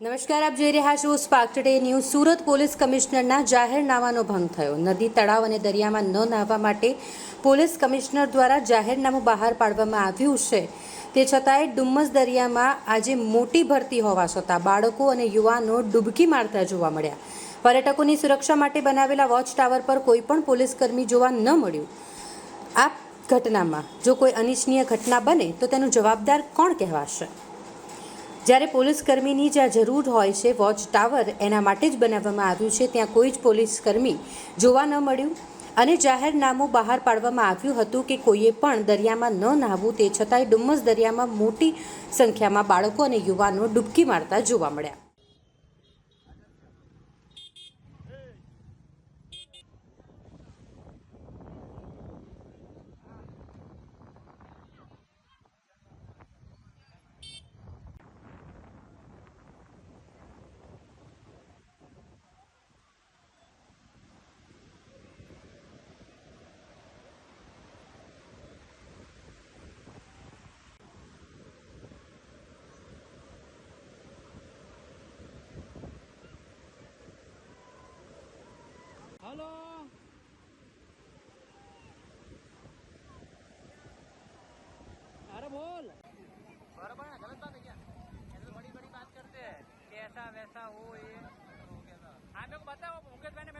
નમસ્કાર, આપ જોઈ રહ્યા છો spark today news Surat police કમિશનરના જાહેરનામાનો ભંગ થયો. નદી, તળાવ અને દરિયામાં ન નાહવા માટે પોલીસ કમિશનર દ્વારા જાહેરનામું બહાર પાડવામાં આવ્યું છે. તે છતાંય ડુમ્મસ દરિયામાં આજે મોટી ભરતી હોવા છતાં બાળકો અને યુવાનો ડૂબકી મારતા જોવા મળ્યા. પર્યટકોની સુરક્ષા માટે બનાવેલા વોચ ટાવર પર કોઈ પણ પોલીસકર્મી જોવા ન મળ્યું. આ ઘટનામાં જો કોઈ અનિચ્છનીય ઘટના બને, તો તેનું જવાબદાર કોણ કહેવાશે? જ્યારે પોલીસ કર્મીની જ્યાં જરૂર હોય છે વોચ ટાવર એના માટે જ બનાવવામાં આવ્યું છે, ત્યાં કોઈ જ પોલીસ કર્મી જોવા ન મળ્યું. અને જાહેરનામું બહાર પાડવામાં આવ્યું હતું કે કોઈએ પણ દરિયામાં ન નાહવું, તે છતાંય ડુમ્મસ દરિયામાં મોટી સંખ્યામાં બાળકો અને યુવાનો ડૂબકી મારતા જોવા મળ્યા. हेलो अरे बोल। अरे है गलत बात है क्या? ऐसे बड़ी बड़ी बात करते हैं। कैसा वैसा हो ये? हाँ मेरे को बताओ, मुकेश भाई ने